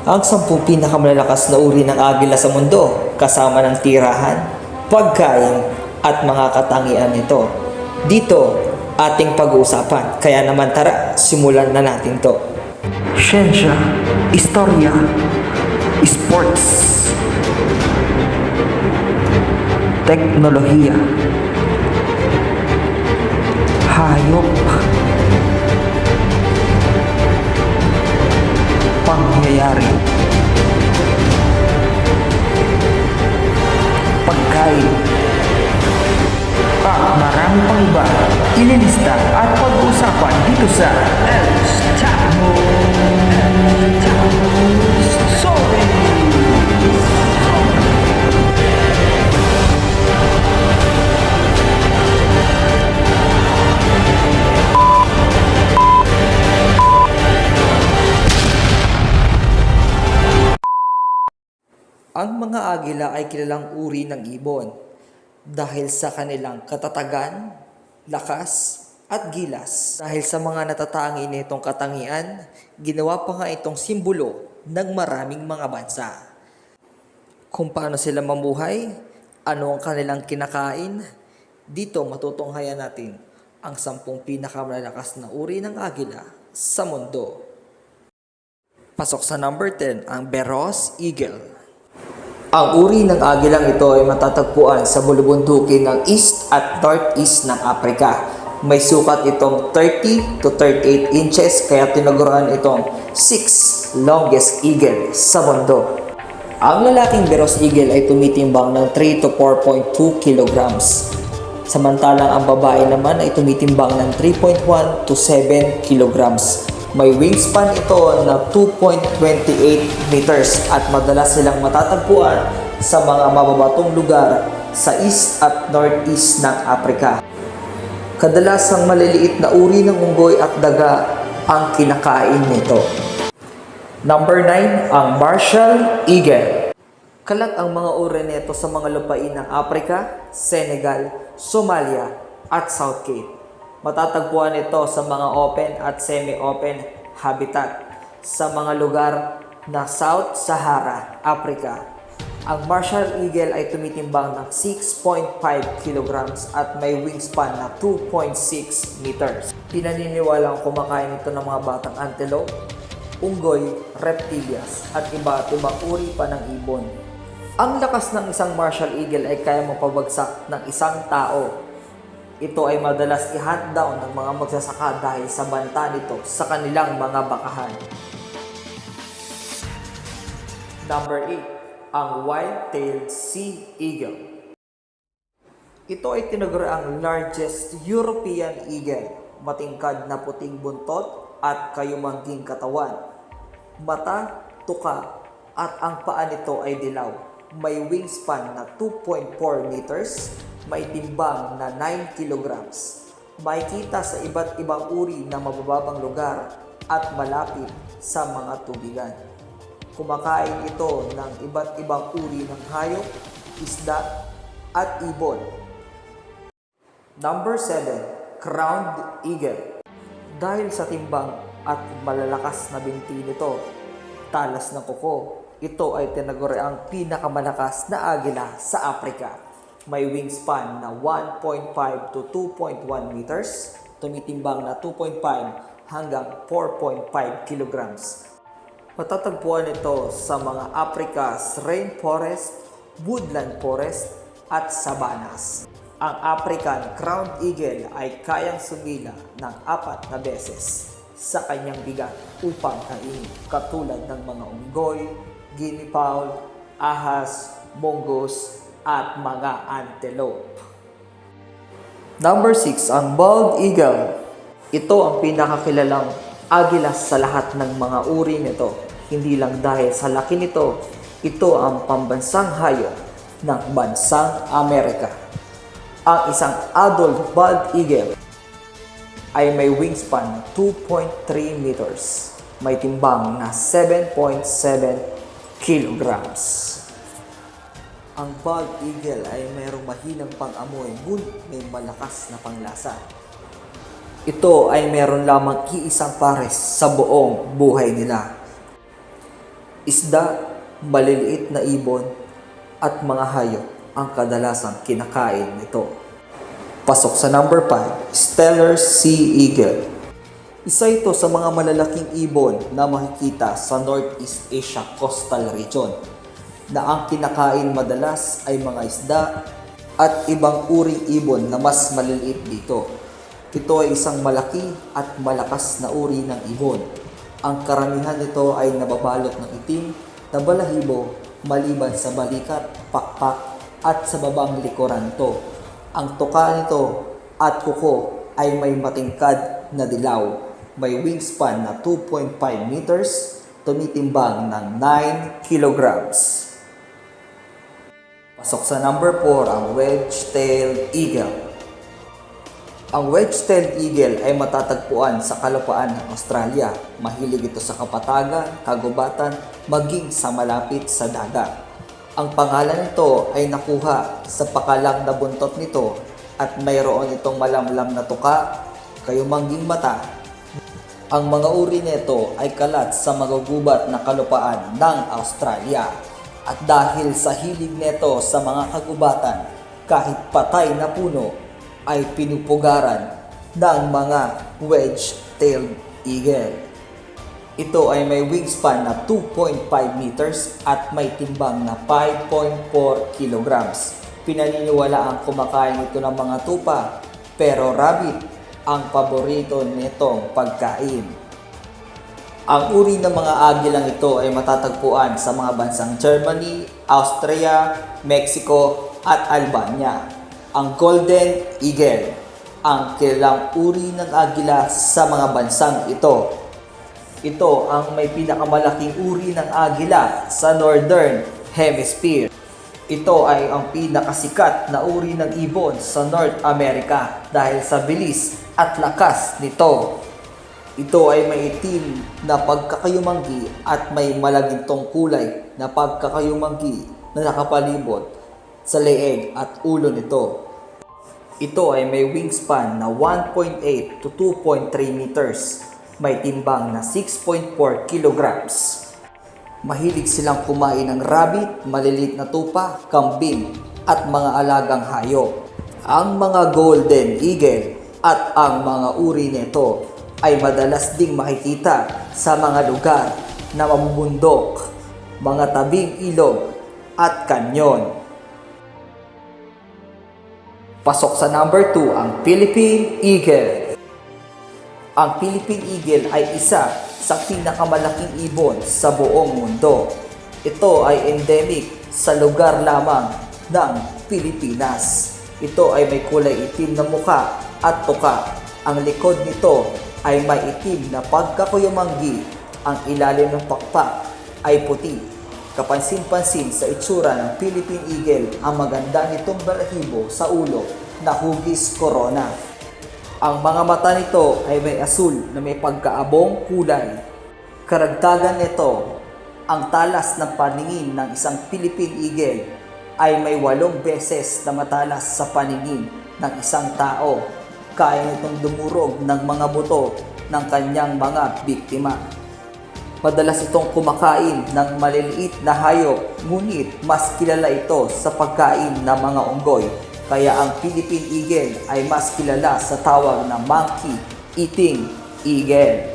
ang sampung pinakamalalakas na uri ng agila sa mundo kasama ng tirahan, pagkain at mga katangian nito. Dito ating pag-uusapan. Kaya naman tara, simulan na natin to. Siyensya, istorya, sports, teknolohiya, hayop, pangyayari, pagkain, at marami pang iba ililista at pag-uusapan dito sa Ang mga agila ay kilalang uri ng ibon dahil sa kanilang katatagan, lakas, at gilas. Dahil sa mga natatangi nitong katangian, ginawa pa nga itong simbolo ng maraming mga bansa. Kung paano sila mamuhay, ano ang kanilang kinakain, dito matutunghayan natin ang sampung pinakamalalakas na uri ng agila sa mundo. Pasok sa number 10 ang Beros Eagle. Ang uri ng agilang ito ay matatagpuan sa bulubundukin ng east at northeast ng Afrika. May sukat itong 30 to 38 inches kaya tinuguran itong 6 longest eagle sa mundo. Ang lalaking Beros Eagle ay tumitimbang ng 3 to 4.2 kilograms. Samantalang ang babae naman ay tumitimbang ng 3.1 to 7 kilograms. May wingspan ito na 2.28 meters at madalas silang matatagpuan sa mga mababatong lugar sa east at northeast ng Afrika. Kadalasang maliliit na uri ng unggoy at daga ang kinakain nito. Number 9, ang Marshall Eagle. Kalat ang mga uri nito sa mga lupain ng Africa, Senegal, Somalia at South Cape. Matatagpuan ito sa mga open at semi-open habitat sa mga lugar na South Sahara, Africa. Ang Marshall Eagle ay tumitimbang ng 6.5 kilograms at may wingspan na 2.6 meters. Pinaniniwalang kumakain ito ng mga batang antelope, unggoy, reptilias at iba at ibang uri pa ng ibon. Ang lakas ng isang Marshall Eagle ay kaya mapabagsak ng isang tao. Ito ay madalas i-hunt down ng mga magsasaka dahil sa banta nito sa kanilang mga bakahan. Number 8, ang White-tailed Sea Eagle. Ito ay tinaguriang largest European eagle, matingkad na puting buntot at kayumangging katawan. Mata, tuka, at ang paa nito ay dilaw. May wingspan na 2.4 meters, may timbang na 9 kilograms. Makikita sa iba't ibang uri ng mabababang lugar at malapit sa mga tubigan. Kumakain ito ng iba't ibang uri ng hayop, isda, at ibon. Number 7, Crowned Eagle. Dahil sa timbang at malalakas na binti nito, talas ng kuko, ito ay tinaguri ang pinakamalakas na agila sa Afrika. May wingspan na 1.5 to 2.1 meters, tumitimbang na 2.5 hanggang 4.5 kilograms. Matatagpuan ito sa mga Africa's rainforest, woodland forest, at sabanas. Ang African Crowned Eagle ay kayang sumila ng apat na beses sa kanyang bigat upang kainin katulad ng mga unggoy, fowl, ahas, mongoose, at mga antelope. Number 6, ang bald eagle. Ito ang pinakakilalang agila sa lahat ng mga uri nito. Hindi lang dahil sa laki nito, ito ang pambansang hayop ng bansang Amerika. Ang isang adult bald eagle ay may wingspan na 2.3 meters. May timbang na 7.7 kilograms. Ang bald eagle ay mayroong mahinang pang-amoy ngunit may malakas na panglasa. Ito ay meron lamang iisang pares sa buong buhay nila. Isda, maliliit na ibon, at mga hayop ang kadalasang kinakain nito. Pasok sa number 5, Stellar Sea Eagle. Isa ito sa mga malalaking ibon na makikita sa Northeast Asia Coastal Region na ang kinakain madalas ay mga isda at ibang uring ibon na mas maliliit dito. Ito ay isang malaki at malakas na uri ng ibon. Ang karamihan nito ay nababalot ng itim na balahibo maliban sa balikat, pakpak at sa babang likuran to. Ang tuka nito at kuko ay may matingkad na dilaw. May wingspan na 2.5 meters, tumitimbang ng 9 kilograms. Pasok sa number 4 ang wedge-tailed eagle. Ang wedge-tailed eagle ay matatagpuan sa kalupaan ng Australia. Mahilig ito sa kapatagan, kagubatan, maging sa malapit sa dagat. Ang pangalan nito ay nakuha sa pakalang na buntot nito at mayroon itong malamlam na tuka, kayumangging mata. Ang mga uri nito ay kalat sa magugubat na kalupaan ng Australia. At dahil sa hilig nito sa mga kagubatan, kahit patay na puno ay pinupugaran ng mga wedge-tailed eagle. Ito ay may wingspan na 2.5 meters at may timbang na 5.4 kilograms. Pinaniniwala ang kumakain ito ng mga tupa, pero rabbit ang paborito nitong pagkain. Ang uri ng mga agilang ito ay matatagpuan sa mga bansang Germany, Austria, Mexico at Albania. Ang Golden Eagle, ang kilalang uri ng agila sa mga bansang ito. Ito ang may pinakamalaking uri ng agila sa Northern Hemisphere. Ito ay ang pinakasikat na uri ng ibon sa North America dahil sa bilis at lakas nito. Ito ay may itim na pagkakayumanggi at may malagintong kulay na pagkakayumanggi na nakapalibot sa leeg at ulo nito. Ito ay may wingspan na 1.8 to 2.3 meters. May timbang na 6.4 kilograms. Mahilig silang kumain ng rabbit, maliliit na tupa, kambing, at mga alagang hayop. Ang mga golden eagle at ang mga uri nito ay madalas ding makikita sa mga lugar na mabubundok, mga tabing ilog at kanyon. Pasok sa number 2 ang Philippine Eagle. Ang Philippine Eagle ay isa sa pinakamalaking ibon sa buong mundo. Ito ay endemic sa lugar lamang ng Pilipinas. Ito ay may kulay itim na muka at tuka. Ang likod nito ay may itim na pagkakuyumanggi. Ang ilalim ng pakpak ay puti. Kapansin-pansin sa itsura ng Philippine Eagle ang maganda nitong balahibo sa ulo na hugis corona. Ang mga mata nito ay may asul na may pagkaabong kulay. Karagdagan nito, ang talas ng paningin ng isang Philippine Eagle ay may walong beses na matalas sa paningin ng isang tao. Kaya nitong dumurog ng mga buto ng kanyang mga biktima. Madalas itong kumakain ng maliliit na hayop, ngunit mas kilala ito sa pagkain ng mga unggoy. Kaya ang Philippine Eagle ay mas kilala sa tawag na monkey eating eagle.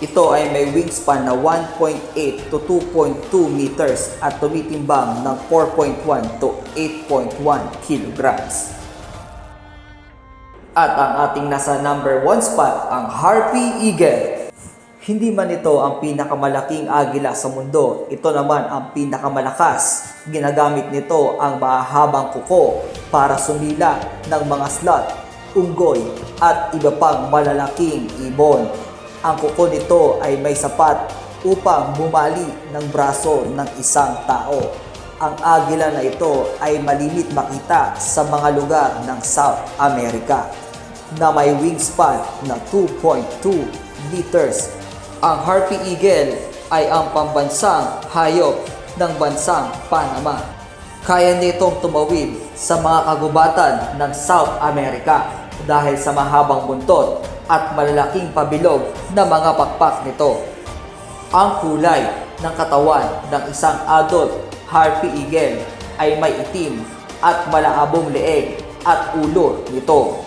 Ito ay may wingspan na 1.8 to 2.2 meters at tumitimbang ng 4.1 to 8.1 kilograms. At ang ating nasa number 1 spot, ang Harpy Eagle. Hindi man ito ang pinakamalaking agila sa mundo, ito naman ang pinakamalakas. Ginagamit nito ang mahahabang kuko para sumila ng mga slot, unggoy at iba pang malalaking ibon. Ang kuko nito ay may sapat upang bumali ng braso ng isang tao. Ang agila na ito ay malimit makita sa mga lugar ng South America na may wingspan na 2.2 liters. Ang Harpy Eagle ay ang pambansang hayop ng bansang Panama. Kaya nitong tumawid sa mga kagubatan ng South America dahil sa mahabang buntot at malalaking pabilog na mga pakpak nito. Ang kulay ng katawan ng isang adult harpy eagle ay may itim at malaabong leeg at ulo nito.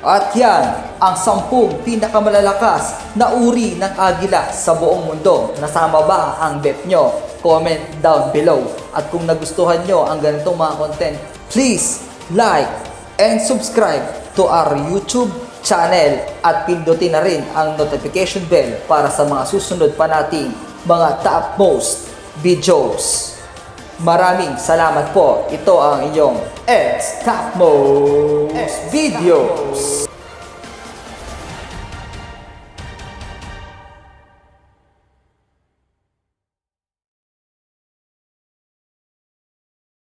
At yan ang sampung pinakamalalakas na uri ng agila sa buong mundo. Nasama ba ang bet nyo? Comment down below. At kung nagustuhan nyo ang ganitong mga content, please like and subscribe to our YouTube channel at pindutin na rin ang notification bell para sa mga susunod pa nating mga top most videos. Maraming salamat po. Ito ang inyong X Top Most Videos.